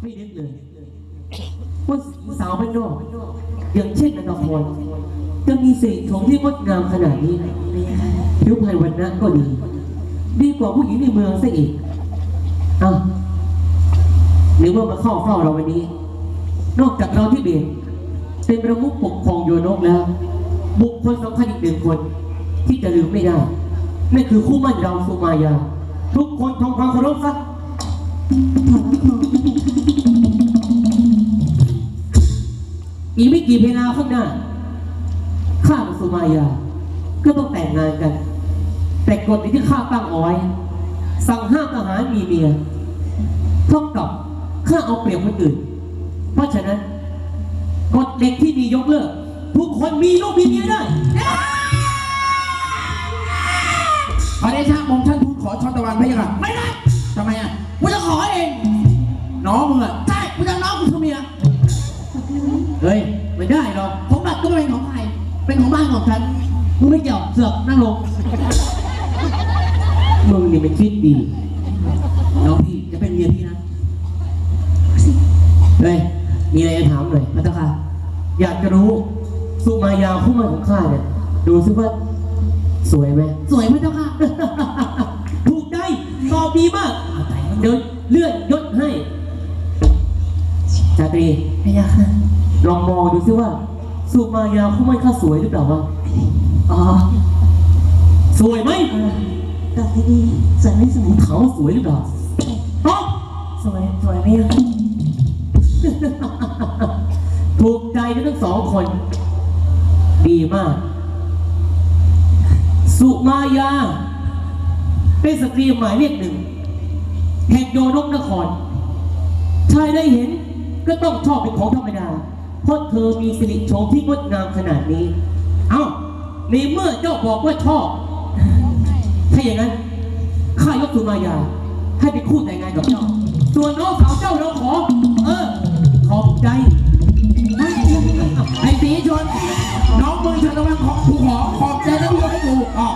ไม่นึกเลยว่าสาวบ้านนอกอย่างเช่นนันพรจะมีสีชมที่งดงามขนาดนี้ผิวพรรณวันนะก็ดี ดีกว่าผู้หญิงในเมืองซะอีกอะหรือว่ามาเข้าเฝ้าเราวันนี้ นอกจากเราที่เบนเป็นประมุขปกครองโยนกแล้ว บุคคลสำคัญอีกหนึ่งคน ที่จะลืมไม่ได้นั่นคือคู่มั่นเราสุมายา ทุกคนทำความเคารพซะ อีกไม่กี่เวลาข้างหน้า ข้ากับสุมายา ก็ต้องแต่งงานกัน แต่กฎที่ข้าตั้งเอาไว้ สั่งห้ามทหารมีเมียเท่ากับข้าเอาเปรียบคนอื่น เพราะฉะนั้นกฎเด็กที่มียกเลิก ทุกคนมีลูกมีเมียได้ขอได้ชาผมท่านทูลขอช้อนตะวันพะยะค่ะไม่ได้ทำไมอะกูจะขอเอง น้องมึงอะใช่กูจะน้องกูคือเมีย เฮ้ยไม่ได้หรอกผมบัตรก็ไม่เป็นของใครเป็นของบ้านของฉันกูไม่เกี่ยวเสือกนั่งลงมึงนี่มันคิดดีน้องพี่จะเป็นเมียพี่นะเฮ้ยมีอะไรจะถามหน่อยพระเจ้าค่ะ อยากจะรู้สุมายาคู่มั่นของข้าเนี่ยดูซิว่าสวยไหมสวยพระเจ้าค่ะ ถูกใจตอบดีมากเดินเลื่อนยศให้ชาตรีพระเจ้าค่ะ ลองมองดูซิว่า สุมายาคู่มั่นข้าสวยหรือเปล่าวะอ๋อสวยไหมตอบดีๆสวยไม่สวยเขาสวยหรือเปล่าตอบสวยสวยไม่ยังถูกใจกันทั้งสองคน ดีมาก สุมายา เป็นสตรีหมายเลขหนึ่งแห่งโยนกนครชายได้เห็นก็ต้องชอบเป็นของธรรมดา เพราะเธอมีสิริโฉมที่งดงามขนาดนี้ เอ้าในเมื่อเจ้าบอกว่าชอบ ถ้าอย่างนั้นข้ายกสุมายา ให้เป็นคู่แต่งงานกับเจ้า ส่วนน้องสาวเจ้าเราขอ เออ ขอบใจไอ้สีชนน้องมึงช้อนตะวันขอกูขอขอบใจแล้วยกให้กูอ๋อ